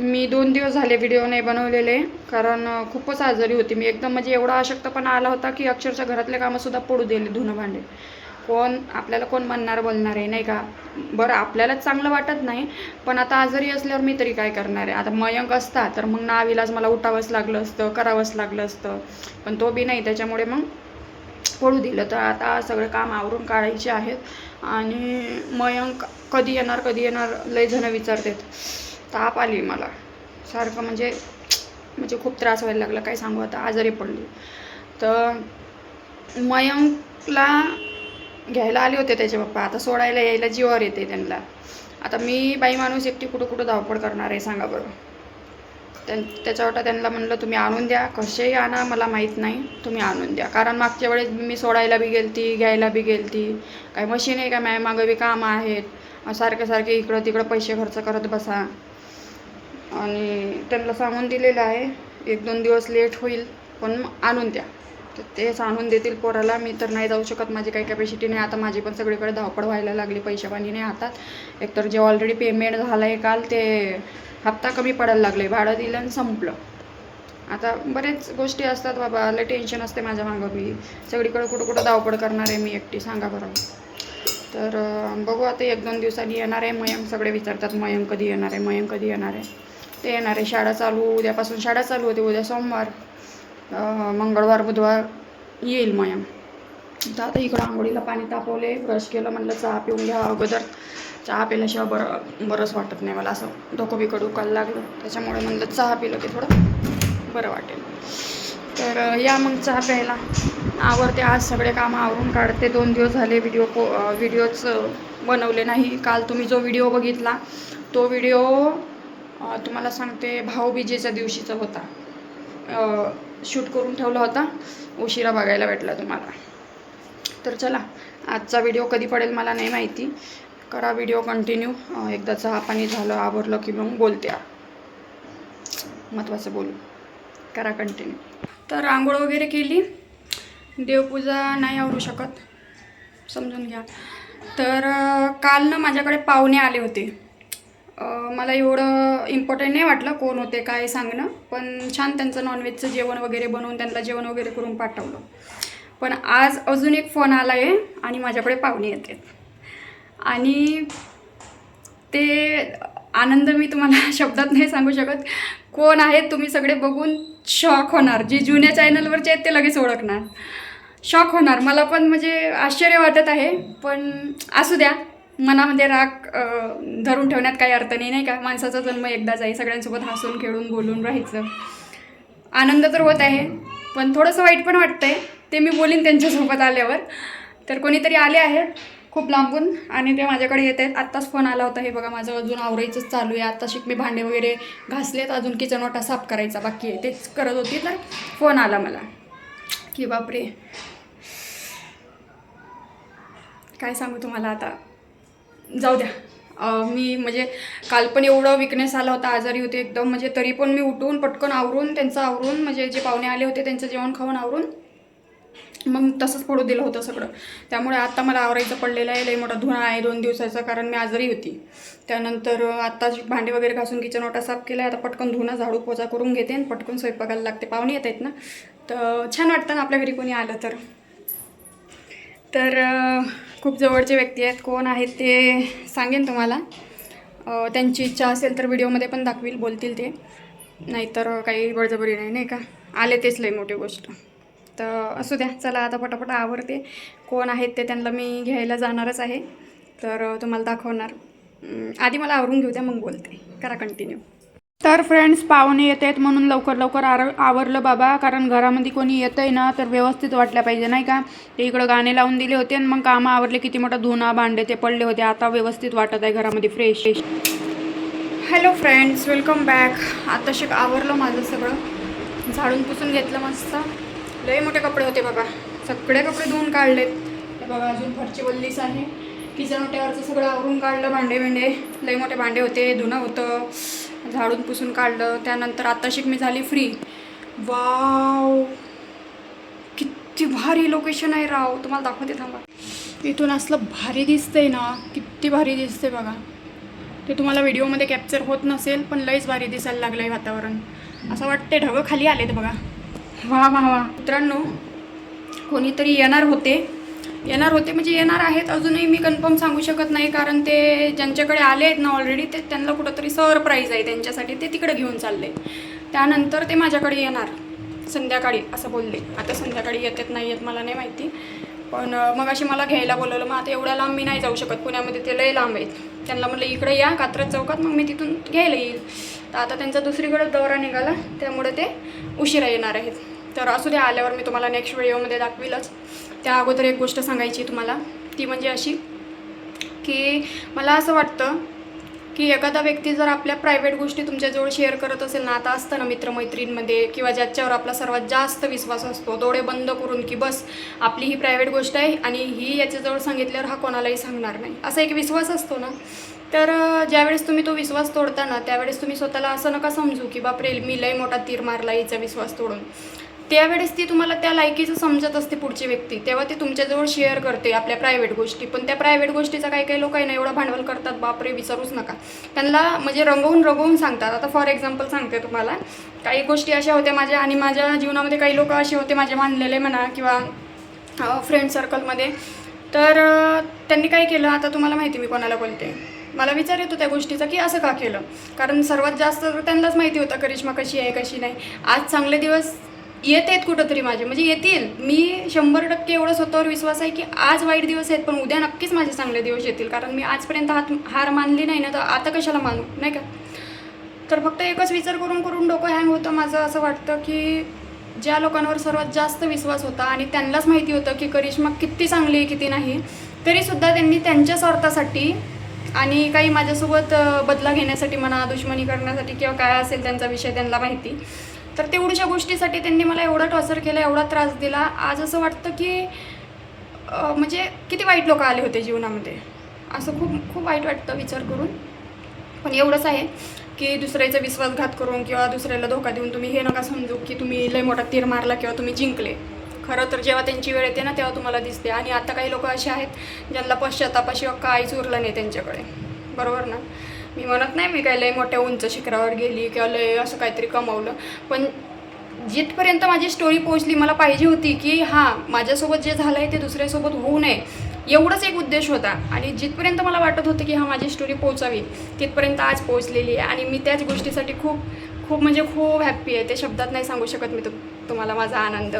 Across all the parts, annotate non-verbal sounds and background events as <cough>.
मी दोन दिवस झाले व्हिडिओ नाही बनवलेले कारण खूपच आजारी होती मी. एकदम म्हणजे एवढा अशक्तपणा आला होता की अक्षरशः घरातले कामंसुद्धा पडू दिले धुणं भांडे. कोण आपल्याला कोण म्हणणार बोलणार आहे नाही का? बरं आपल्यालाच चांगलं वाटत नाही पण आता आजारी असल्यावर मी तरी काय करणार आहे? आता मयंक असता तर मग नाविलाज मला उठावंच लागलं असतं करावंच लागलं असतं. पण तो बी नाही त्याच्यामुळे मग पडू दिलं. तर आता सगळं काम आवरून काढायचे आहेत. आणि मयंक कधी येणार कधी येणार लय जण विचारतात. ताप आली मला. सारखं म्हणजे म्हणजे खूप त्रास व्हायला लागला. काय सांगू आता आजारी पडली. तर मयंकला घ्यायला आले होते त्याचे पप्पा. आता सोडायला यायला जीवावर येते त्यांना. आता मी बाई माणूस एकटी कुठं कुठं धावपळ करणार आहे सांगा बरं. त्यां त्याच्यावर त्यांना म्हणलं तुम्ही आणून द्या. कसेही आणा मला माहीत नाही. तुम्ही आणून द्या. कारण मागच्या वेळेस मी सोडायला बी गेलती घ्यायला बी गेलती. काही मशीन आहे का? मॅम मागं बी कामं आहेत. सारखे सारखे इकडं तिकडं पैसे खर्च करत बसा. आणि त्यांना सांगून दिलेलं आहे एक दोन दिवस लेट होईल पण आणून द्या. तर तेच आणून देतील पोराला मी तर नाही जाऊ शकत माझी काही कॅपॅसिटी नाही आता माझी पण सगळीकडे धावपळ व्हायला लागली पैशापाणी नाही हातात. एकतर जे ऑलरेडी पेमेंट झालं आहे काल ते हप्ता कमी पडायला लागले भाडं दिलं आणि संपलं. आता बरेच गोष्टी असतात बाबा लय टेन्शन असते माझ्या मागं मी सगळीकडे कुठं कुठं धावपळ करणार आहे मी एकटी सांगा बरं. तर बघू आता एक दोन दिवसांनी येणार आहे मयंक सगळे विचारतात मयंक कधी येणार आहे मयंक कधी येणार आहे. ते येणार आहे शाळा चालू उद्यापासून शाळा चालू होते उद्या सोमवार. मंगळवार बुधवार येईल मयम. तर आता इकडं आंघोळीला पाणी तापवले ब्रश केलं म्हणलं चहा पिऊन घ्या अगोदर. चहा पिल्याशिवाय बरं बरंच वाटत नाही मला असं. डोकं बिकड उकायला लागलं. त्याच्यामुळे म्हणलं चहा पिलं की थोडं बरं वाटेल. तर या मग चहा प्यायला. आवरते आज सगळे कामं आवरून काढते. दोन दिवस झाले व्हिडिओ को व्हिडिओच बनवले नाही. काल तुम्ही जो व्हिडिओ बघितला तो व्हिडिओ तुम्हाला सांगते भाऊबीजेच्या दिवशीचा होता. शूट करून ठेवला होता. उशिरा बघायला भेटला तुम्हाला. तर चला आजचा व्हिडिओ कधी पडेल मला नाही माहिती. करा व्हिडिओ कंटिन्यू. एकदा चहा पाणी झालं आवरलं की मग बोलते महत्त्वाचं बोलू. करा कंटिन्यू. तर आंघोळ वगैरे केली. देवपूजा नाही आवरू शकत. समजून घ्या. तर काल ना माझ्याकडे पाहुणे आले होते. मला एवढं इम्पॉर्टंट नाही वाटलं कोण होते काय सांगणं. पण छान त्यांचं नॉनव्हेजचं जेवण वगैरे बनवून त्यांना जेवण वगैरे करून पाठवलं. पण आज अजून एक फोन आला आहे आणि माझ्याकडे पाहुणे येते. आणि ते आनंद मी तुम्हाला <laughs> शब्दात नाही सांगू शकत. कोण आहेत तुम्ही सगळे बघून शॉक होणार. जे जुन्या चॅनलवरचे आहेत ते लगेच ओळखणार. शॉक होणार. मला पण म्हणजे आश्चर्य वाटत आहे. पण असू द्या. मनामध्ये राग धरून ठेवण्यात काही अर्थ नाही नाही का? माणसाचा जन्म एकदाच आहे सगळ्यांसोबत हसून खेळून बोलून राहायचं. आनंद तर होत आहे पण थोडंसं वाईट पण वाटतं आहे ते मी बोलीन त्यांच्यासोबत आल्यावर. तर कोणीतरी आले आहेत खूप लांबून आणि ते माझ्याकडे येत आहेत. आत्ताच फोन आला होता हे बघा माझं अजून आवरायचंच चालू आहे. आत्ता शिक मी भांडे वगैरे घासलेत अजून किचन वाटा साफ करायचा बाकी आहे. तेच करत होती तर फोन आला मला. की बापरे. काय सांगू तुम्हाला आता? जाऊ द्या मी म्हणजे काल पण एवढं विकनेस आला होता आजारी होते एकदम. म्हणजे तरी पण मी उठून पटकन आवरून त्यांचं आवरून म्हणजे जे पाहुणे आले होते त्यांचं जेवण खाऊन आवरून मग तसंच पडू दिलं होतं सगळं. त्यामुळे आता मला आवरायचं पडलेलं आहे. लई मोठा धुणा आहे दोन दिवसाचा कारण मी आजारी होती. त्यानंतर आत्ता भांडे वगैरे घासून किचन ओटा साफ केला आता पटकन धुणं झाडू पोचा करून घेते आणि पटकन स्वयंपाकाला लागते. पाहुणे येत आहेत ना? तर छान वाटतं ना आपल्या घरी कोणी आलं तर. तर खूप जवळचे व्यक्ती आहेत. कोण आहेत ते सांगेन तुम्हाला. त्यांची इच्छा असेल तर व्हिडिओमध्ये पण दाखवील बोलतील ते. नाहीतर काही बळजबरी नाही नाही का? आले तेच लई मोठी गोष्ट. तर असू द्या. चला आता पटापट आवडते कोण आहेत ते त्यांना मी घ्यायला जाणारच आहे. तर तुम्हाला दाखवणार. आधी मला आवरून घेऊ द्या मग बोलते. करा कंटिन्यू तर फ्रेंड्स पाहुणे येत आहेत म्हणून लवकर लवकर आर आवरलं बाबा कारण घरामध्ये कोणी येतं आहे ना तर व्यवस्थित वाटलं पाहिजे नाही का? ते इकडं गाणे लावून दिले होते आणि मग कामं आवरले. किती मोठा धुना भांडे ते पडले होते. आता व्यवस्थित वाटत आहे घरामध्ये fresh hello friends welcome back आता शिक आवरलं माझं सगळं. झाडून पुसून घेतलं मस्त. लय मोठे कपडे होते बाबा. सगळे कपडे धुवून काढलेत. बाबा अजून फरची वल्लीच आहे. किचन ओट्यावरचं सगळं आवरून काढलं भांडे बिंडे लय मोठे भांडे होते धुणं होतं. झाडून पुसून काढलं. त्यानंतर आता मी झाली फ्री वाव किती भारी लोकेशन आहे राव. तुम्हाला दाखवते थांबा. इथून असलं भारी दिसतंय ना. किती भारी दिसतंय बघा. ते तुम्हाला व्हिडिओमध्ये कॅप्चर होत नसेल पण लईच भारी दिसायला लागलं आहे वातावरण. असं वाटते ढगं खाली आलेत बघा. वा वा वा. मित्रांनो कोणीतरी येणार होते. येणार होते म्हणजे येणार आहेत. अजूनही मी कन्फर्म सांगू शकत नाही कारण ते ज्यांच्याकडे आले आहेत ना ऑलरेडी ते त्यांना कुठंतरी सरप्राईज आहे त्यांच्यासाठी. ते तिकडे घेऊन चालले. त्यानंतर ते माझ्याकडे येणार. संध्याकाळी असं बोलले. आता संध्याकाळी येतात नाही येत मला नाही माहिती. पण मग अशी मला घ्यायला बोलवलं. मग आता एवढ्या लांब मी नाही जाऊ शकत. पुण्यामध्ये ते लय लांब आहेत. त्यांना म्हटलं इकडे या कात्रज चौकात. मग मी तिथून घ्यायला येईल. तर आता त्यांचा दुसरीकडे दौरा निघाला. त्यामुळे ते उशिरा येणार आहेत. तर असू द्या आल्यावर मी तुम्हाला नेक्स्ट व्हिडिओमध्ये दाखवीलच. त्या अगोदर एक गोष्ट सांगायची तुम्हाला. ती म्हणजे अशी की मला असं वाटतं की एखादा व्यक्ती जर आपल्या प्रायव्हेट गोष्टी तुमच्याजवळ शेअर करत असेल ना आता असतं ना मित्रमैत्रींमध्ये किंवा ज्याच्यावर आपला सर्वात जास्त विश्वास असतो डोळे बंद करून की बस आपली ही प्रायव्हेट गोष्ट आहे आणि ही याच्याजवळ सांगितल्यावर हा कोणालाही सांगणार नाही. असा एक विश्वास असतो ना. तर ज्यावेळेस तुम्ही तो विश्वास तोडता ना त्यावेळेस तुम्ही स्वतःला असं नका समजू की बापरे मी लय मोठा तीर मारला हिचा विश्वास तोडून. त्यावेळेस ती तुम्हाला त्या लायकीचं समजत असते पुढची व्यक्ती. तेव्हा ती तुमच्याजवळ शेअर करते आपल्या प्रायव्हेट गोष्टी. पण त्या प्रायव्हेट गोष्टीचा काही काही लोक आहे ना एवढं भांडवल करतात बापरे विचारूच नका. त्यांना म्हणजे रंगवून रंगवून सांगतात. आता फॉर एक्झाम्पल सांगते तुम्हाला. काही गोष्टी अशा होत्या माझ्या आणि माझ्या जीवनामध्ये काही लोक असे होते माझे मानलेले म्हणा किंवा फ्रेंड सर्कलमध्ये तर त्यांनी काय केलं? आता तुम्हाला माहिती मी कोणाला बोलते. मला विचार येतो त्या गोष्टीचा की असं का केलं? कारण सर्वात जास्त तर त्यांनाच माहिती होतं करिश्मा कशी आहे कशी नाही. आज चांगले दिवस येत आहेत कुठंतरी माझे. म्हणजे येतील. मी शंभर टक्के एवढं स्वतःवर विश्वास आहे की आज वाईट दिवस आहेत पण उद्या नक्कीच माझे चांगले दिवस येतील. कारण मी आजपर्यंत हात हार मानली नाही ना तर आता कशाला मानू? नाही का? तर फक्त एकच विचार करून करून डोकं हँग होतं माझं. असं वाटतं की ज्या लोकांवर सर्वात जास्त विश्वास होता आणि त्यांनाच माहिती होतं की करिश्मा किती चांगली आहे किती नाही तरीसुद्धा त्यांनी त्यांच्या स्वार्थासाठी आणि काही माझ्यासोबत बदला घेण्यासाठी म्हणा दुश्मनी करण्यासाठी किंवा काय असेल त्यांचा विषय त्यांना माहिती. तर तेवढ्याशा गोष्टीसाठी त्यांनी मला एवढा टॉर्चर केला एवढा त्रास दिला. आज असं वाटतं की म्हणजे किती वाईट लोक आले होते जीवनामध्ये. असं खूप खूप वाईट वाटतं विचार करून. पण एवढंच आहे की दुसऱ्याचा विश्वासघात करून किंवा दुसऱ्याला धोका देऊन तुम्ही हे नका समजू की तुम्ही लय मोठा तीर मारला किंवा तुम्ही जिंकले. खरं तर जेव्हा त्यांची वेळ येते ना तेव्हा तुम्हाला दिसते. आणि आता काही लोक असे आहेत ज्यांना पश्चातापाशिवाय काहीच उरलं नाही त्यांच्याकडे. बरोबर ना? मी म्हणत नाही मी काय लय मोठ्या उंच शिखरावर गेली किंवा लय असं काहीतरी कमावलं. पण जिथपर्यंत माझी स्टोरी पोहोचली मला पाहिजे होती की हां माझ्यासोबत जे झालं आहे ते दुसऱ्यासोबत होऊ नये. एवढंच एक उद्देश होता. आणि जिथपर्यंत मला वाटत होतं की हा माझी स्टोरी पोहोचावी तिथपर्यंत आज पोहोचलेली आहे. आणि मी त्याच गोष्टीसाठी खूप खूप म्हणजे खूप हॅप्पी आहे. ते शब्दात नाही सांगू शकत मी तु तुम्हाला माझा आनंद.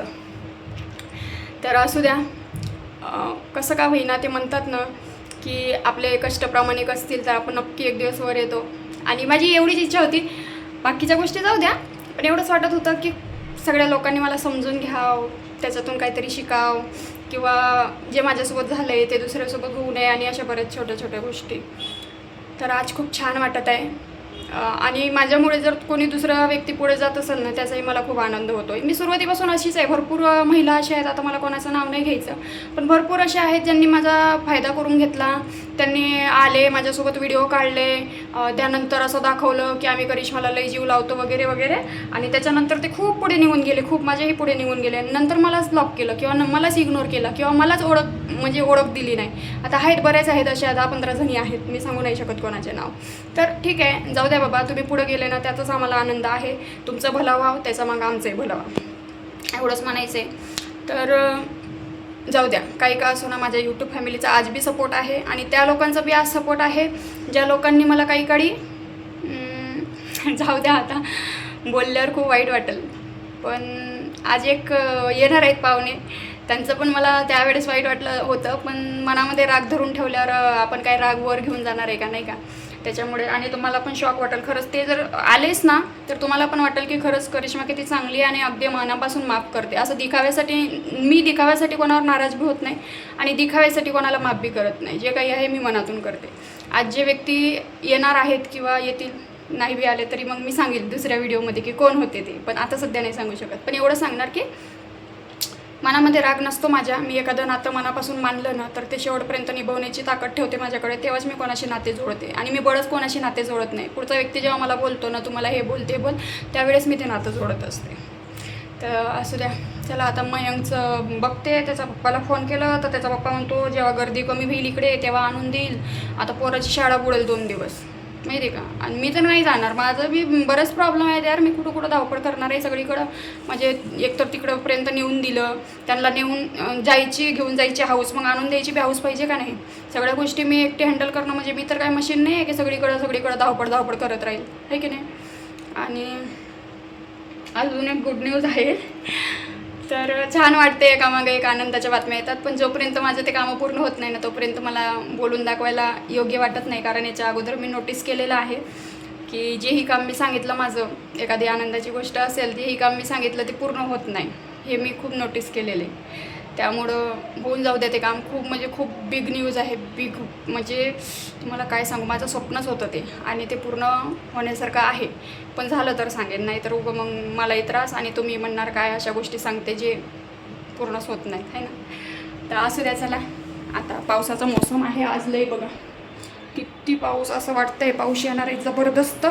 तर असू द्या. कसं का होईना ते म्हणतात ना की आपले कष्ट प्रामाणिक असतील तर आपण नक्की एक दिवस वर येतो. आणि माझी एवढीच इच्छा होती. बाकीच्या गोष्टी जाऊ द्या. पण एवढंच वाटत होतं की सगळ्या लोकांनी मला समजून घ्यावं. त्याच्यातून काहीतरी शिकाव. किंवा जे माझ्यासोबत झालं आहे ते दुसऱ्यासोबत होऊ नये आणि अशा बऱ्याच छोट्या छोट्या गोष्टी. तर आज खूप छान वाटत आहे. आणि माझ्यामुळे जर कोणी दुसरा व्यक्ती पुढे जात असेल ना त्याचाही मला खूप आनंद होतो मी सुरुवातीपासून अशीच आहे. भरपूर महिला अशा आहेत. आता मला कोणाचं नाव नाही घ्यायचं. पण भरपूर अशा आहेत ज्यांनी माझा फायदा करून घेतला. त्यांनी आले माझ्यासोबत व्हिडिओ काढले. त्यानंतर असं दाखवलं की आम्ही करिश्माला लई जीव लावतो वगैरे वगैरे. आणि त्याच्यानंतर ते खूप पुढे निघून गेले. खूप माझ्याही पुढे निघून गेले. नंतर मलाच ब्लॉक केलं किंवा न- मलाच इग्नोर केलं किंवा मलाच ओळख म्हणजे ओळख दिली नाही. आता आहेत बऱ्याच आहेत अशा दहा पंधरा जणी आहेत. मी सांगू नाही शकत कोणाचे नाव. तर ठीक आहे जाऊ द्या बाबा तुम्ही पुढं गेले ना त्याचाच आम्हाला आनंद आहे. तुमचं भलं व्हावं त्याचा मग आमचंही भलं व्हावं. एवढंच म्हणायचं आहे तर जाऊ द्या. काही का असो ना माझ्या यूट्यूब फॅमिलीचा आज बी सपोर्ट आहे आणि त्या लोकांचा बी आज सपोर्ट आहे. ज्या लोकांनी मला काही काळी <laughs> जाऊ द्या आता. बोलल्यावर खूप वाईट वाटेल. पण आज एक येणार आहेत पाहुणे. त्यांचं पण मला त्यावेळेस वाईट वाटलं होतं पण मनामध्ये राग धरून ठेवल्यावर आपण काय राग वर घेऊन जाणार आहे का नाही का? त्याच्यामुळे आणि तुम्हाला पण शॉक वाटेल. खरंच ते जर आलेच ना तर तुम्हाला पण वाटेल की खरंच करिश्मा किती चांगली आणि अगदी मनापासून माफ करते. असं दिखाव्यासाठी मी दिखाव्यासाठी कोणावर नाराज बी होत नाही आणि दिखाव्यासाठी कोणाला माफ बी करत नाही. जे काही आहे मी मनातून करते. आज जे व्यक्ती येणार आहेत किंवा येतील नाही बी आले तरी मग मी सांगेल दुसऱ्या व्हिडिओमध्ये की कोण होते ते. पण आता सध्या नाही सांगू शकत. पण एवढं सांगणार की मनामध्ये राग नसतो माझ्या. मी एखादं नातं मनापासून मानलं ना तर ते शेवटपर्यंत निभवण्याची ताकद ठेवते माझ्याकडे. तेव्हाच मी कोणाशी नाते जोडते. आणि मी बळच कोणाशी नाते जोडत नाही. पुढचा व्यक्ती जेव्हा मला बोलतो ना तुम्हाला हे बोलते बोल त्यावेळेस मी ते नातं जोडत असते. तर असू द्या. चला आता मयंकचं बघते. त्याचा पप्पाला फोन केला तर त्याचा पप्पा म्हणतो जेव्हा गर्दी कमी होईल इकडे तेव्हा आणून देईल. आता पोराची शाळा बुडेल दोन दिवस. माहिती आहे का? आणि मी तर नाही जाणार. माझं मी बरंच प्रॉब्लेम आहे यार. मी कुठं कुठं धावपळ करणार आहे सगळीकडं. म्हणजे एकतर तिकडंपर्यंत नेऊन दिलं त्यांना नेऊन जायची घेऊन जायची हाऊस मग आणून द्यायची बी हाऊस पाहिजे का नाही? सगळ्या गोष्टी मी एकटी हँडल करणं म्हणजे मी तर काय मशीन नाही आहे की सगळीकडं सगळीकडं धावपळ धावपळ करत राहील. आहे की नाही? आणि अजून एक गुड न्यूज आहे. तर छान वाटते एकामागे एक आनंदाच्या बातम्या येतात. पण जोपर्यंत माझं ते कामं पूर्ण होत नाही ना तोपर्यंत मला बोलून दाखवायला योग्य वाटत नाही. कारण याच्या अगोदर मी नोटीस केलेलं आहे की जेही काम मी सांगितलं माझं एखादी आनंदाची गोष्ट असेल तेही काम मी सांगितलं ते पूर्ण होत नाही. हे मी खूप नोटीस केलेलं आहे. त्यामुळं होऊन जाऊ द्या ते काम. खूप म्हणजे खूप बिग न्यूज आहे. बिग म्हणजे तुम्हाला काय सांगू? माझं स्वप्नच होतं ते. आणि ते पूर्ण होण्यासारखं आहे. पण झालं तर सांगेन. नाही तर उगं मग मलाही त्रास आणि तुम्ही म्हणणार काय अशा गोष्टी सांगते जे पूर्णच होत नाहीत. आहे ना? तर असू द्या चला. आता पावसाचा मोसम आहे. आज लय बघा. किती पाऊस असं वाटतंय. पाऊस येणार आहे जबरदस्त.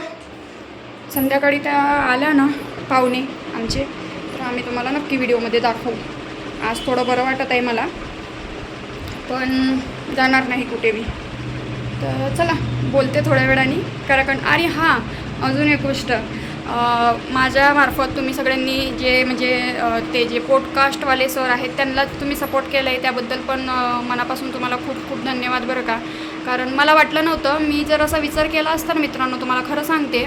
संध्याकाळी त्या आल्या ना पाहुणे आमचे. तर आम्ही तुम्हाला नक्की व्हिडिओमध्ये दाखवू. आज थोडं बरं वाटत आहे मला. पण जाणार नाही कुठे मी. तर चला बोलते थोड्या वेळाने. कारण आणि हां अजून एक गोष्ट. माझ्यामार्फत तुम्ही सगळ्यांनी जे म्हणजे ते जे पॉडकास्टवाले सर आहेत त्यांना तुम्ही सपोर्ट केलं आहे त्याबद्दल पण मनापासून तुम्हाला खूप खूप धन्यवाद बरं का. कारण मला वाटलं नव्हतं मी जर असा विचार केला असता ना मित्रांनो तुम्हाला खरं सांगते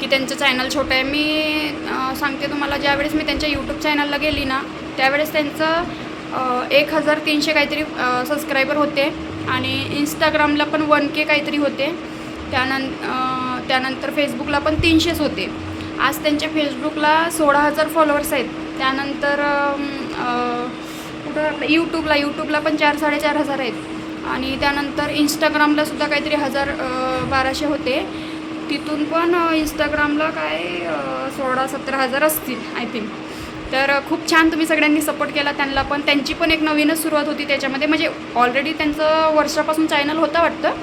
की त्यांचं चॅनल छोटं आहे. मी सांगते तुम्हाला ज्यावेळेस मी त्यांच्या यूट्यूब चॅनलला गेली ना त्यावेळेस त्यांचं एक हजार तीनशे काहीतरी सबस्क्रायबर होते. आणि इंस्टाग्रामला पण वन के काहीतरी होते. त्यानं त्यानंतर फेसबुकला पण तीनशेच होते. आज त्यांच्या फेसबुकला सोळा हजार फॉलोअर्स आहेत. त्यानंतर कुठं यूट्यूबला यूट्यूबला पण चार साडेचार हजार आहेत. आणि त्यानंतर इंस्टाग्रामला सुद्धा काहीतरी हजार बाराशे होते. तिथून पण इंस्टाग्रामला काय सोळा सतरा हजार असतील आय थिंक तर खूप छान तुम्ही सगळ्यांनी सपोर्ट केला त्यांना पण. त्यांची पण एक नवीनच सुरुवात होती त्याच्यामध्ये. म्हणजे ऑलरेडी त्यांचं वर्षापासून चॅनल होतं वाटतं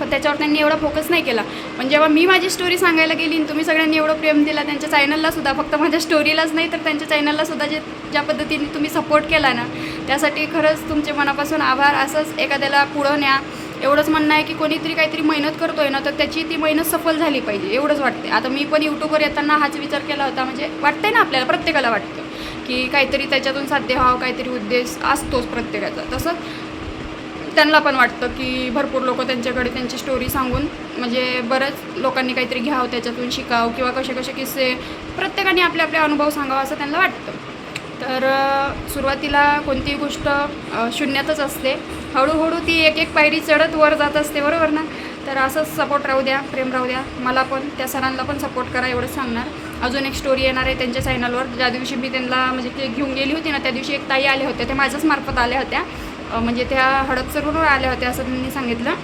पण त्याच्यावर त्यांनी एवढा फोकस नाही केला. पण जेव्हा मी माझी स्टोरी सांगायला गेली आणि तुम्ही सगळ्यांनी एवढं प्रेम दिला त्यांच्या चॅनललासुद्धा फक्त माझ्या स्टोरीलाच नाही तर त्यांच्या चॅनललासुद्धा जे ज्या पद्धतीने तुम्ही सपोर्ट केला ना त्यासाठी खरंच तुमचे मनापासून आभार. असंच एखाद्याला पुढं न्या. एवढंच म्हणणं आहे की कोणीतरी काहीतरी मेहनत करतोय ना तर त्याची ती मेहनत सफल झाली पाहिजे एवढंच वाटते आता मी पण यूट्यूबवर येताना हाच विचार केला होता म्हणजे वाटतंय ना आपल्याला प्रत्येकाला वाटतं की काहीतरी त्याच्यातून साध्य व्हावं काहीतरी उद्देश असतोच प्रत्येकाचा. तसंच त्यांना पण वाटतं की भरपूर लोक त्यांच्याकडे त्यांची स्टोरी सांगून म्हणजे बरंच लोकांनी काहीतरी घ्यावं त्याच्यातून शिकावं किंवा कसे कसे किस्से प्रत्येकाने आपले आपले अनुभव सांगावा असं त्यांना वाटतं. तर सुरुवातीला कोणतीही गोष्ट शून्यातच असते. हळूहळू ती एक एक पायरी चढत वर जात असते बरोबर ना? तर असंच सपोर्ट राहू द्या प्रेम राहू द्या. मला पण त्या सरांना पण सपोर्ट करा एवढंच सांगणार. अजून एक स्टोरी येणार आहे त्यांच्या चॅनलवर ज्या दिवशी मी त्यांना म्हणजे ते घेऊन गेली होती ना त्या दिवशी एक ताई आल्या होत्या. त्या माझ्याच मार्फत आल्या होत्या. म्हणजे त्या हडपसरवरून आल्या होत्या असं त्यांनी सांगितलं.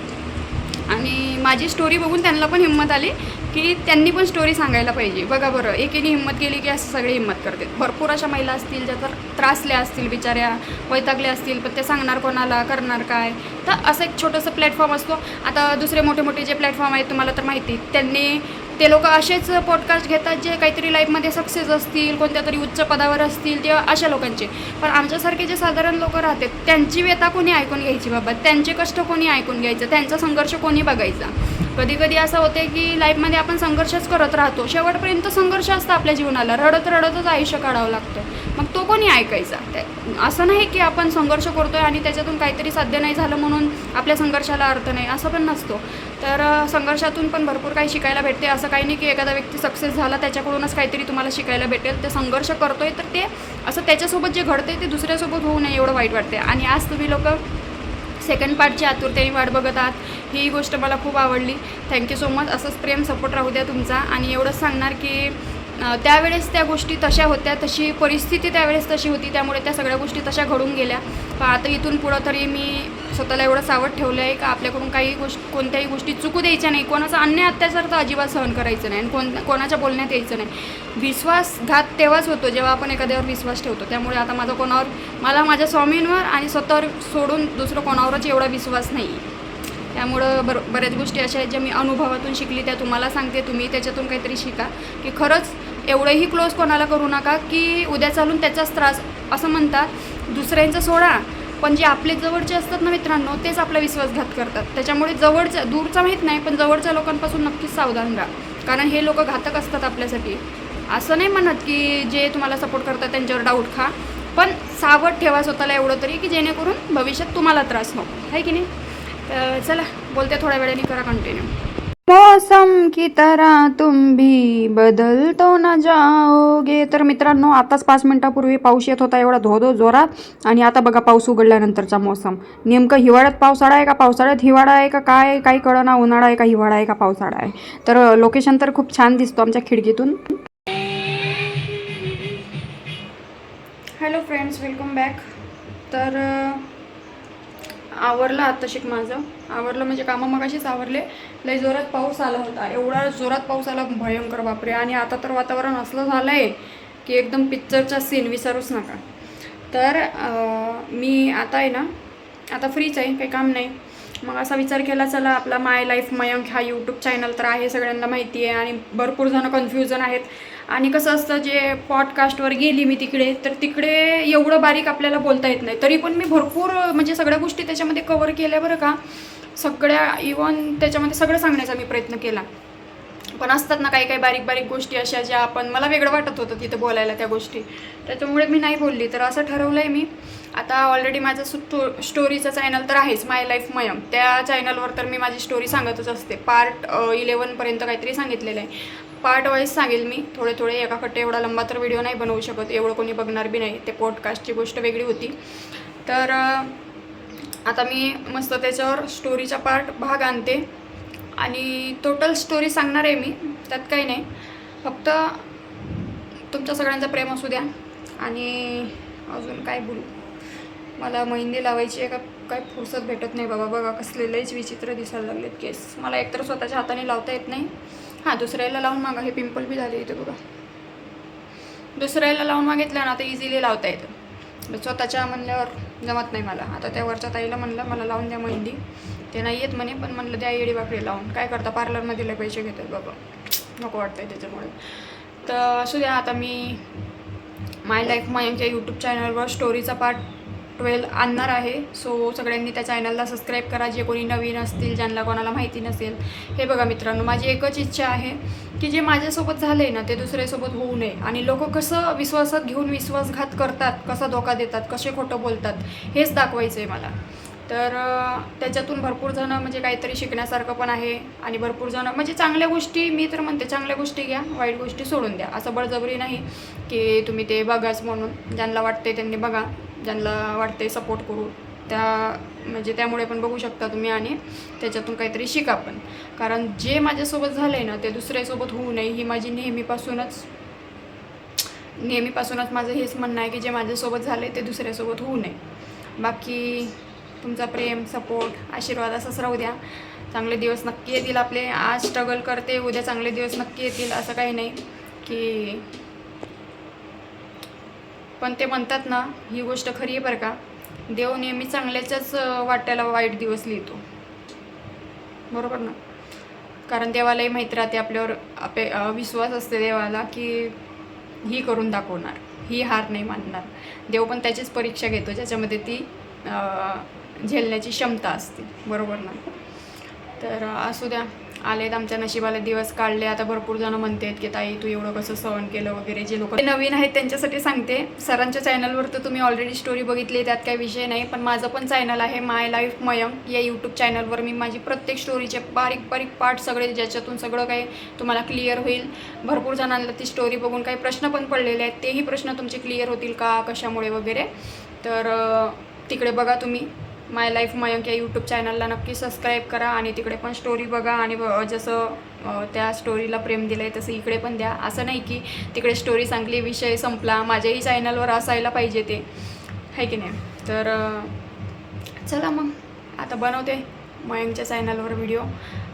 आणि माझी स्टोरी बघून त्यांना पण हिंमत आली. की त्यांनी पण स्टोरी सांगायला पाहिजे. बघा बरं एकेने हिंमत केली की असं सगळे हिंमत करते भरपूर अशा महिला असतील ज्या तर त्रासल्या असतील बिचाऱ्या वैतागल्या असतील पण ते सांगणार कोणाला करणार काय? तर असं एक छोटंसं प्लॅटफॉर्म असतो. आता दुसरे मोठे मोठे जे प्लॅटफॉर्म आहेत तुम्हाला तर माहिती त्यांनी ते लोक असेच पॉडकास्ट घेतात जे काहीतरी लाईफमध्ये सक्सेस असतील कोणत्या तरी उच्च पदावर असतील तेव्हा अशा लोकांचे. पण आमच्यासारखे जे साधारण लोक राहतात त्यांची व्यथा कोणी ऐकून घ्यायची बाबा? त्यांचे कष्ट कोणी ऐकून घ्यायचं? त्यांचा संघर्ष कोणी बघायचा? कधी कधी असं होते की लाईफमध्ये आपण संघर्षच करत राहतो. शेवटपर्यंत संघर्ष असतं आपल्या जीवनाला. रडत रडतच आयुष्य काढावं लागतं. मग तो कोणी ऐकायचा? त्या- असं नाही की आपण संघर्ष करतो आहे आणि त्याच्यातून काहीतरी साध्य नाही झालं म्हणून आपल्या संघर्षाला अर्थ नाही. असं पण नसतो. तर संघर्षातून पण भरपूर काही शिकायला भेटते. असं काही नाही की एखादा व्यक्ती सक्सेस झाला त्याच्याकडूनच काहीतरी तुम्हाला शिकायला भेटेल. ते संघर्ष करतोय तर ते असं त्याच्यासोबत जे घडते ते दुसऱ्यासोबत होऊ नये एवढं वाईट वाटते आणि आज तुम्ही लोक सेकंड पार्टची आतुरतेने वाट बघत आहात. ही गोष्ट मला खूप आवडली. थँक्यू सो मच असंच प्रेम सपोर्ट राहू द्या तुमचा. आणि एवढंच सांगणार की त्यावेळेस त्या गोष्टी तशा होत्या. तशी परिस्थिती त्यावेळेस तशी होती. त्यामुळे त्या सगळ्या गोष्टी तशा घडून गेल्या. पण आता इथून पुढं तरी मी स्वतःला एवढं सावध ठेवलं आहे का आपल्याकडून काही गोष्ट कोणत्याही गोष्टी चुकू द्यायच्या नाही. कोणाचा अन्याय अत्याचार तर अजिबात सहन करायचं नाही. आणि कोण कोणाच्या बोलण्यात यायचं नाही. विश्वासघात तेव्हाच होतो जेव्हा आपण एखाद्यावर विश्वास ठेवतो. त्यामुळे आता माझा कोणावर मला माझ्या स्वामींवर आणि स्वतःवर सोडून दुसरं कोणावरच एवढा विश्वास नाही त्यामुळं बर बऱ्याच गोष्टी अशा आहेत ज्या मी अनुभवातून शिकली त्या तुम्हाला सांगते. तुम्ही त्याच्यातून काहीतरी शिका. की खरंच एवढंही क्लोज कोणाला करू नका की उद्या चालून त्याचाच त्रास असं म्हणतात. दुसऱ्यांचं सोडा पण जे आपले जवळचे असतात ना मित्रांनो तेच आपला विश्वासघात करतात. त्याच्यामुळे जवळचं दूरचा माहीत नाही पण जवळच्या लोकांपासून नक्कीच सावधान राहा. कारण हे लोक घातक असतात आपल्यासाठी. असं नाही म्हणत की जे तुम्हाला सपोर्ट करतात त्यांच्यावर डाऊट खा. पण सावध ठेवा स्वतःला एवढं तरी की जेणेकरून भविष्यात तुम्हाला त्रास नको. आहे की नाही? तर चला बोलते थोड्या वेळाने करा कंटिन्यू मौसम की तरह तुम भी बदल तो न जाओगे. तर मित्रांनो आताच पाच मिनिटापूर्वी पाऊस येत होता एवढा धो धो जोरात. आणि आता बघा पाऊस उघडल्यानंतरचा मौसम. नेमकं हिवाळ्यात पावसाळा आहे का पावसाळ्यात हिवाळा आहे का काय काही कळना. उन्हाळा आहे का हिवाळा आहे का पावसाळा आहे. तर लोकेशन तर खूप छान दिसतो आमच्या खिडकीतून. हॅलो फ्रेंड्स वेलकम बॅक तर आवरलं आत्ताशी माझं. आवरलं म्हणजे कामं मगाशीच आवरले. लय जोरात पाऊस आला होता. एवढा जोरात पाऊस आला भयंकर बापरे. आणि आता तर वातावरण असलं झालं आहे की एकदम पिक्चरचा सीन विसरूच नका. तर आ, मी आता आहे ना आता फ्रीच आहे काही काम नाही. मग असा विचार केला चला आपला माय लाईफ मयंक हा यूट्यूब चॅनल तर आहे सगळ्यांना माहिती आहे आणि भरपूर जणं कन्फ्युजन आहेत. आणि कसं असतं जे पॉडकास्टवर गेली मी तिकडे तर तिकडे एवढं बारीक आपल्याला बोलता येत नाही. तरी पण मी भरपूर म्हणजे सगळ्या गोष्टी त्याच्यामध्ये कवर केल्या बरं का. सगळ्या इवन त्याच्यामध्ये सगळं सांगण्याचा मी प्रयत्न केला. पण असतात ना काही काही बारीक बारीक गोष्टी अशा ज्या आपण मला वेगळं वाटत होतं तिथं बोलायला त्या गोष्टी. त्याच्यामुळे मी नाही बोलली. तर असं ठरवलं आहे मी. आता ऑलरेडी माझं स्टो स्टोरीचं चॅनल तर आहेच माय लाईफ मयम त्या चॅनलवर तर मी माझी स्टोरी सांगतच असते. पार्ट इलेवनपर्यंत काहीतरी सांगितलेलं आहे. पार्ट वाईज सांगेल मी थोडे थोडे एका खट्टे एवढा लंबा तर व्हिडिओ नाही बनवू शकत एवढं कोणी बघणार बी नाही. ते पॉडकास्टची गोष्ट वेगळी होती. तर आता मी मस्त त्याच्यावर स्टोरीचा पार्ट भाग आणते. आणि टोटल स्टोरी सांगणार आहे मी त्यात काही नाही. फक्त तुमच्या सगळ्यांचं प्रेम असू द्या. आणि अजून काय बोलू? मला मेहंदी लावायची आहे का? काय फुरसत भेटत नाही बाबा. बघा कसले लयच विचित्र दिसायला लागलेत केस. मला एकतर स्वतःच्या हाताने लावता येत नाही. हां दुसऱ्याला लावून मागा. हे पिंपल बी झाले इथे बघा. दुसऱ्याला लावून मागितलं ना तर इझिली लावता येतं. स्वतःच्या म्हणल्यावर जमत नाही मला. आता त्या वरच्या ताईला म्हणलं मला लावून द्या मेहंदी. ते नाही येत म्हणे पण म्हणलं द्या येडी बाकडे लावून. काय करता? पार्लरमध्ये पैसे घेतात बाबा. नको वाटतंय त्याच्यामुळे. तर असू द्या आता मी माय लाईफ मायच्या यूट्यूब चॅनलवर स्टोरीचा पार्ट ट्वेल्व आणणार आहे. सो सगळ्यांनी त्या चॅनलला सबस्क्राईब करा. जे कोणी नवीन असतील ज्यांना कोणाला माहिती नसेल. हे बघा मित्रांनो माझी एकच इच्छा आहे की जे माझ्यासोबत झालं आहे ना ते दुसऱ्यासोबत होऊ नये. आणि लोक कसं विश्वासात घेऊन विश्वासघात करतात कसा धोका देतात कसे खोटं बोलतात हेच दाखवायचं आहे मला. तर त्याच्यातून भरपूर जणं म्हणजे काहीतरी शिकण्यासारखं पण आहे. आणि भरपूर जणं म्हणजे चांगल्या गोष्टी मी तर म्हणते चांगल्या गोष्टी घ्या वाईट गोष्टी सोडून द्या. असं बळजबरी नाही की तुम्ही ते बघाच म्हणून. ज्यांना वाटते त्यांनी बघा. ज्यांना वाटते सपोर्ट करू त्या म्हणजे त्यामुळे पण बघू शकता तुम्ही आणि त्याच्यातून काहीतरी शिका पण. कारण जे माझ्यासोबत झालं आहे ना ते दुसऱ्यासोबत होऊ नये ही माझी नेहमीपासूनच नेहमीपासूनच माझं हेच म्हणणं आहे की जे माझ्यासोबत झालं आहे ते दुसऱ्यासोबत होऊ नये. बाकी तुमचा प्रेम सपोर्ट आशीर्वाद असंच राहू द्या. चांगले दिवस नक्की येतील आपले. आज स्ट्रगल करते उद्या चांगले दिवस नक्की येतील असं काही नाही की पण ते म्हणतात ना ही गोष्ट खरी आहे बरं का. देव नेहमी चांगल्याच्याच वाटायला वाट्याला वाईट दिवस लिहितो. बरोबर ना? कारण देवालाही माहीत राहते आपल्यावर आपे विश्वास असते देवाला की ही करून दाखवणार ही हार नाही मानणार. देव पण त्याचीच परीक्षा घेतो ज्याच्यामध्ये ती झेलण्याची क्षमता असते. बरोबर ना? तर असू द्या. आलेत आमच्या नशिबाला दिवस काढले. आता भरपूर जण म्हणतात की ताई तू एवढं कसं सहन केलं वगैरे? जे लोक नवीन आहेत त्यांच्यासाठी सांगते. सरांच्या चॅनलवर तर तुम्ही ऑलरेडी स्टोरी बघितली त्यात काही विषय नाही. पण माझं पण चॅनल आहे माय लाईफ मयंक या यूट्यूब चॅनलवर मी माझी प्रत्येक स्टोरीचे बारीक बारीक पार्ट सगळे ज्याच्यातून सगळं काही तुम्हाला क्लिअर होईल. भरपूर जणांना ती स्टोरी बघून काही प्रश्न पण पडलेले आहेत. तेही प्रश्न तुमचे क्लिअर होतील का कशामुळे वगैरे? तर तिकडे बघा तुम्ही. माय लाईफ मयंक या यूट्यूब चॅनलला नक्की सबस्क्राईब करा आणि तिकडे पण स्टोरी बघा आणि जसं त्या स्टोरीला प्रेम दिलं आहे तसं इकडे पण द्या. असं नाही की तिकडे स्टोरी सांगली विषय संपला माझ्याही चॅनलवर असायला पाहिजे ते. आहे की नाही? तर चला मग. आता बनवते मयंकच्या चॅनलवर व्हिडिओ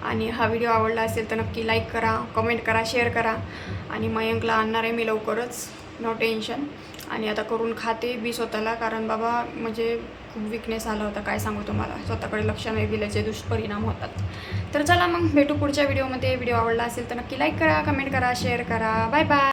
आणि हा व्हिडिओ आवडला असेल तर नक्की लाईक करा कमेंट करा शेअर करा. आणि मयंकला आणणार आहे मी लवकरच. नो टेन्शन आणि आता करून खाते बी स्वतःला कारण बाबा म्हणजे खूप विकनेस आला होता काय सांगू तुम्हाला? स्वतःकडे लक्ष नाही दिल्याचे दुष्परिणाम होतात. तर चला मग भेटू पुढच्या व्हिडिओमध्ये. व्हिडिओ आवडला असेल तर नक्की लाईक करा कमेंट करा शेअर करा. Bye bye